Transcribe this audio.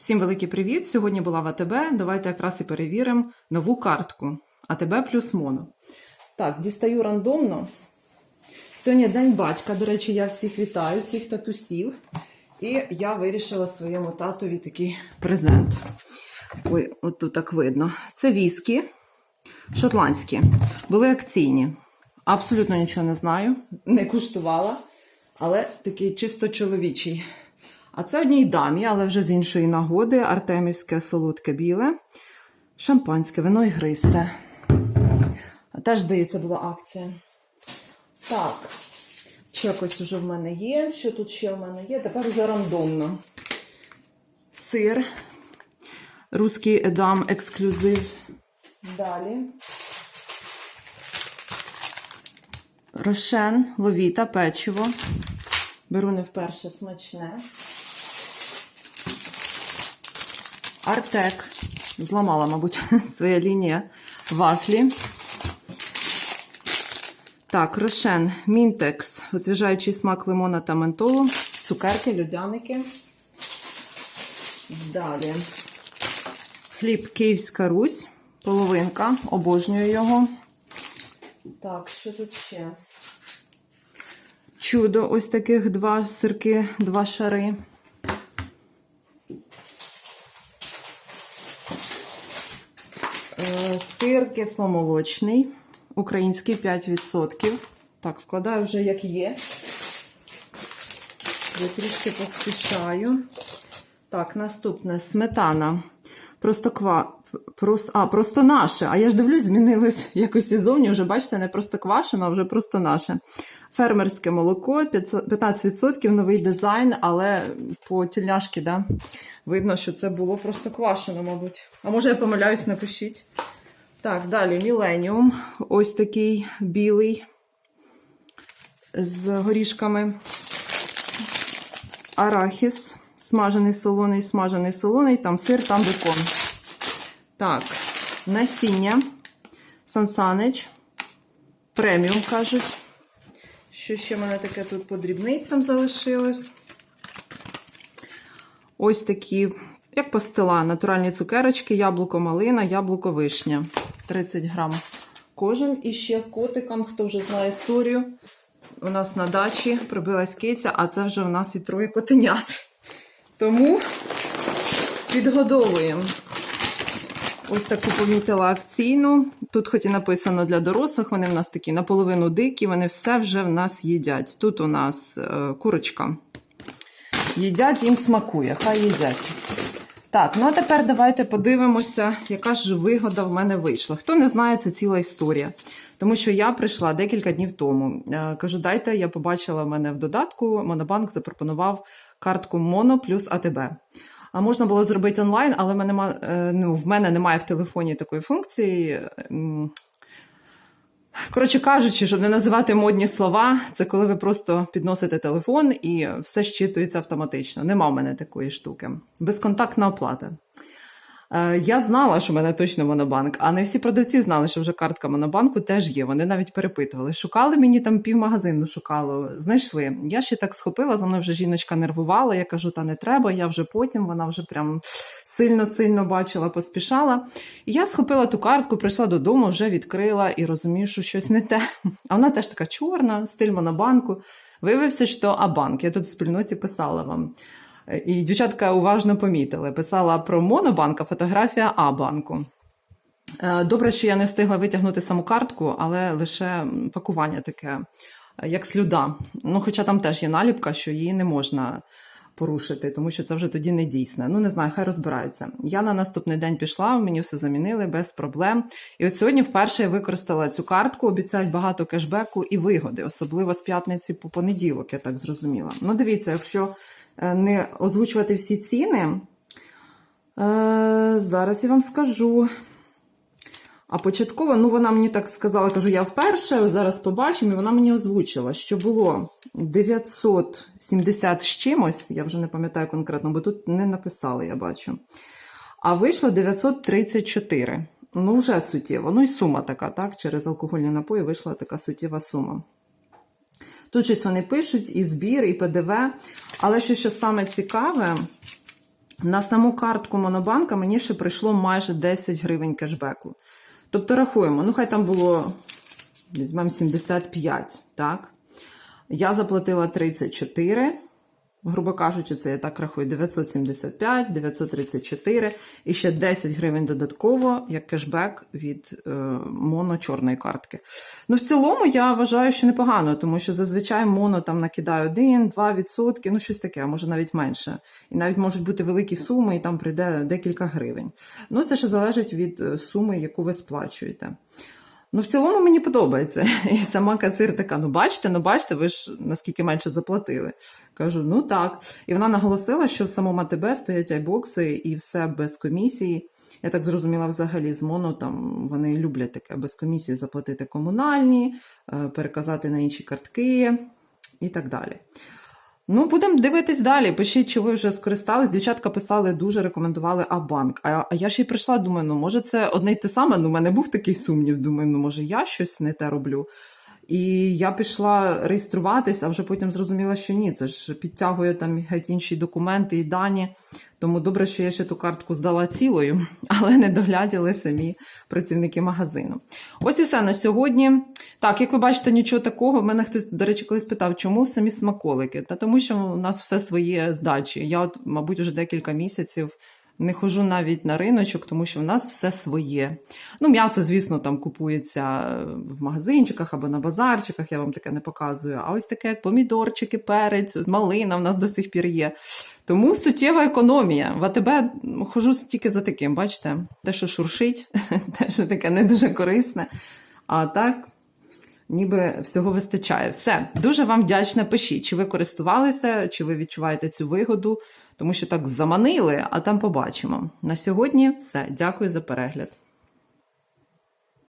Всім великий привіт! Сьогодні була в АТБ. Давайте якраз і перевіримо нову картку АТБ плюс моно. Так, дістаю рандомно. Сьогодні День батька. До речі, я всіх вітаю, всіх татусів. І я вирішила своєму татові такий презент. Ой, от тут так видно. Це віскі шотландські. Були акційні. Абсолютно нічого не знаю, не куштувала, але такий чисто чоловічий. А це одній дамі, але вже з іншої нагоди. Артемівське солодке біле, шампанське, вино ігристе. Теж, здається, була акція. Так, чекось уже в мене є. Що тут ще в мене є? Тепер вже рандомно. Сир. Руський едам ексклюзив. Далі. Рошен, ловіта, печиво. Беру не вперше смачне. Артек. Зламала, мабуть, своя лінія вафлі. Так, рошен, мінтекс, освіжаючий смак лимона та ментолу, цукерки, льодяники. Далі. Хліб Київська Русь, половинка, обожнюю його. Так, що тут ще? Чудо, ось таких два сирки, два шари. Сир кисломолочний, український 5%. Так, складаю вже як є. Я трішки поспішаю. Так, наступне сметана. Просто ква. Просто, а, просто наше. А я ж дивлюсь, змінилось якось ізовні. Вже бачите, не просто квашено, а вже просто наше. Фермерське молоко, 15% новий дизайн, але по тільняшки, да, видно, що це було просто квашено, мабуть. А може я помиляюсь, напишіть. Так, далі Міленіум. Ось такий білий з горішками. Арахіс. Смажений солоний, смажений солоний, там сир, там бекон. Так, насіння. Сансанич. Преміум, кажуть. Що ще в мене таке тут по дрібницям залишилось? Ось такі, як пастила, натуральні цукерочки, яблуко малина, яблуко вишня. 30 грам кожен. І ще котикам, хто вже знає історію. У нас на дачі прибилась киця, а це вже у нас і троє котенят. Тому підгодовуємо. Ось таку помітила акційну. Тут, хоч і написано для дорослих, вони в нас такі наполовину дикі, вони все вже в нас їдять. Тут у нас е, курочка. Їдять, їм смакує, хай їдять. Так, ну а тепер давайте подивимося, яка ж вигода в мене вийшла. Хто не знає, це ціла історія. Тому що я прийшла декілька днів тому. Е, кажу, дайте, я побачила в мене в додатку, Монобанк запропонував картку Моно плюс АТБ. А можна було зробити онлайн, але в мене, е, ну, в мене немає в телефоні такої функції. Коротше кажучи, щоб не називати модні слова, це коли ви просто підносите телефон і все щитується автоматично. Нема в мене такої штуки. Безконтактна оплата. Е, Я знала, що в мене точно монобанк, а не всі продавці знали, що вже картка монобанку теж є. Вони навіть перепитували. Шукали мені там півмагазину, шукало, знайшли. Я ще так схопила, за мною вже жіночка нервувала. Я кажу, та не треба, я вже потім, вона вже прям сильно-сильно бачила, поспішала. І я схопила ту картку, прийшла додому, вже відкрила і розумію, що щось не те. А вона теж така чорна, стиль монобанку. Виявився, що Абанк. Я тут в спільноті писала вам. І дівчатка уважно помітили. Писала про монобанк, а фотографія А-банку. Е, Добре, що я не встигла витягнути саму картку, але лише пакування таке, як слюда. Ну, хоча там теж є наліпка, що її не можна порушити, тому що це вже тоді не дійсне. Ну, не знаю, хай розбираються. Я на наступний день пішла, мені все замінили без проблем. І от сьогодні вперше я використала цю картку, обіцяють багато кешбеку і вигоди, особливо з п'ятниці по понеділок, я так зрозуміла. Ну, дивіться, якщо е, не озвучувати всі ціни, е, зараз я вам скажу. А початково, ну вона мені так сказала, кажу, я вперше, зараз побачимо, і вона мені озвучила, що було 970 з чимось, я вже не пам'ятаю конкретно, бо тут не написали, я бачу. А вийшло 934. Ну, вже суттєво. Ну і сума така, так? Через алкогольні напої вийшла така суттєва сума. Тут щось вони пишуть, і збір, і ПДВ. Але що, що саме цікаве, На саму картку Монобанка мені ще прийшло майже 10 гривень кешбеку. Тобто рахуємо, ну хай там було візьмемо 75, так? Я заплатила 34, грубо кажучи, це я так рахую 975, 934 і ще 10 гривень додатково як кешбек від е, моно чорної картки. Ну, в цілому я вважаю, що непогано, тому що зазвичай моно там накидає 1-2%, ну щось таке, а може навіть менше. І навіть можуть бути великі суми, і там прийде декілька гривень. Ну, це ще залежить від е, суми, яку ви сплачуєте. Ну, в цілому мені подобається. І сама касир така: ну бачите, ну бачите, ви ж наскільки менше заплатили. Кажу, ну так. І вона наголосила, що в самому АТБ стоять айбокси і все без комісії. Я так зрозуміла, взагалі з моно там вони люблять таке без комісії заплатити комунальні, е, переказати на інші картки і так далі. Ну, будемо дивитись далі. Пишіть, чи ви вже скористались. Дівчатка писали, дуже рекомендували Абанк. А, а я ще й прийшла, думаю, ну може це одне й те саме. Ну, у мене був такий сумнів. Думаю, ну може я щось не те роблю. І я пішла реєструватись, а вже потім зрозуміла, що ні, це ж підтягує там геть інші документи і дані. Тому добре, що я ще ту картку здала цілою, але не догляділи самі працівники магазину. Ось і все на сьогодні. Так, як ви бачите, нічого такого. Мене хтось, до речі, колись питав, чому самі смаколики? Та тому, що у нас все своє здачі. Я, от, мабуть, вже декілька місяців не хожу навіть на риночок, тому що в нас все своє. Ну, м'ясо, звісно, там купується в магазинчиках або на базарчиках, я вам таке не показую. А ось таке як помідорчики, перець, малина в нас до сих пір є. Тому суттєва економія. В АТБ хожу тільки за таким, бачите? Те, що шуршить, те, що таке не дуже корисне. А так, ніби всього вистачає. Все, дуже вам вдячна. Пишіть, чи ви користувалися, чи ви відчуваєте цю вигоду, тому що так заманили, а там побачимо. На сьогодні все. Дякую за перегляд.